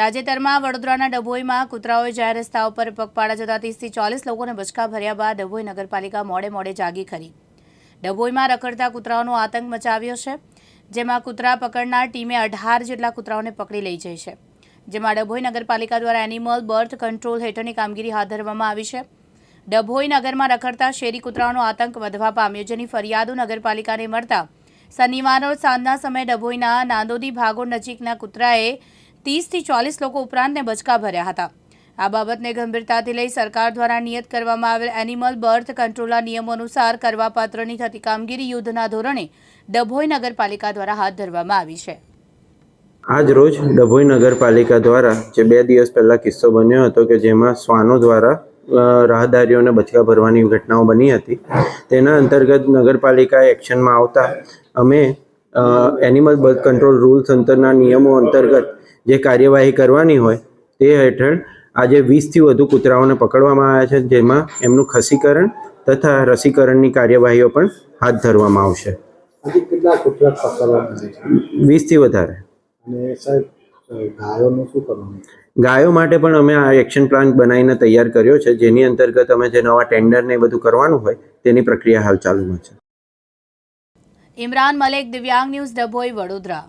તાજેતરમાં વડોદરાના ડભોઈમાં કૂતરાઓએ જાહેર રસ્તા ઉપર પગપાળા જતા ત્રીસથી ચોલીસ લોકોને બચકા ભર્યા બાદ ડભોઈ નગરપાલિકા મોડે મોડે જાગી ખરી. ડભોઈમાં રખડતા કૂતરાઓનો આતંક મચાવ્યો છે, જેમાં કૂતરા પકડનાર ટીમે અઢાર જેટલા કૂતરાઓને પકડી લઈ જઈ છે. જેમાં ડભોઈ નગરપાલિકા દ્વારા એનિમલ બર્થ કંટ્રોલ હેઠળની કામગીરી હાથ ધરવામાં આવી છે. ડભોઈ નગરમાં રખડતા શેરી કૂતરાઓનો આતંક વધવા પામ્યો, જેની ફરિયાદો નગરપાલિકાને મળતા શનિવારના સાંજના સમયે ડભોઈના નાંદોદી ભાગોળ નજીકના કૂતરાએ ત્રીસથી ચાલીસ લોકો ઉપરાંતને બચકા ભર્યા હતા. આ બાબતને ગંભીરતાથી લઈ સરકાર દ્વારા નિયત કરવામાં આવેલ એનિમલ બર્થ કંટ્રોલના નિયમો અનુસાર કરવાપાત્રની થતી કામગીરી યુદ્ધના ધોરણે ડભોઈ નગરપાલિકા દ્વારા હાથ ધરવામાં આવી છે. આજ રોજ ડભોઈ નગરપાલિકા દ્વારા જે બે દિવસ પહેલાં કિસ્સો બન્યો હતો કે જેમાં શ્વાનો દ્વારા રાહદારીઓને બચકા ભરવાની ઘટનાઓ બની હતી. તેના અંતર્ગત નગરપાલિકા એક્શનમાં આવતા અમે એનિમલ બર્થ કંટ્રોલ રૂલ્સ અંતરના નિયમો અંતર્ગત જે કાર્યવાહી કરવાની હોય તે હેઠળ આજે વીસથી વધુ કૂતરાઓને પકડવામાં આવ્યા છે જેમાં એમનું ખસીકરણ તથા રસીકરણની કાર્યવાહીઓ પણ હાથ ધરવામાં આવશે. હજી કેટલા કૂતરા પકડવામાં આવે છે? વીસથી વધારે. અને સાહેબ ગાયોનું શું કરવાનું? ગાયો માટે પણ અમે આ એક્શન પ્લાન બનાવીને તૈયાર કર્યો છે. જેની અંતર્ગત અમે જે નવા ટેન્ડર ને બધું કરવાનું હોય તેની પ્રક્રિયા હાલ ચાલુમાં છે. ઇમરાન મલેક દિવ્યાંગ ન્યૂઝ ડભોઈ વડોદરા.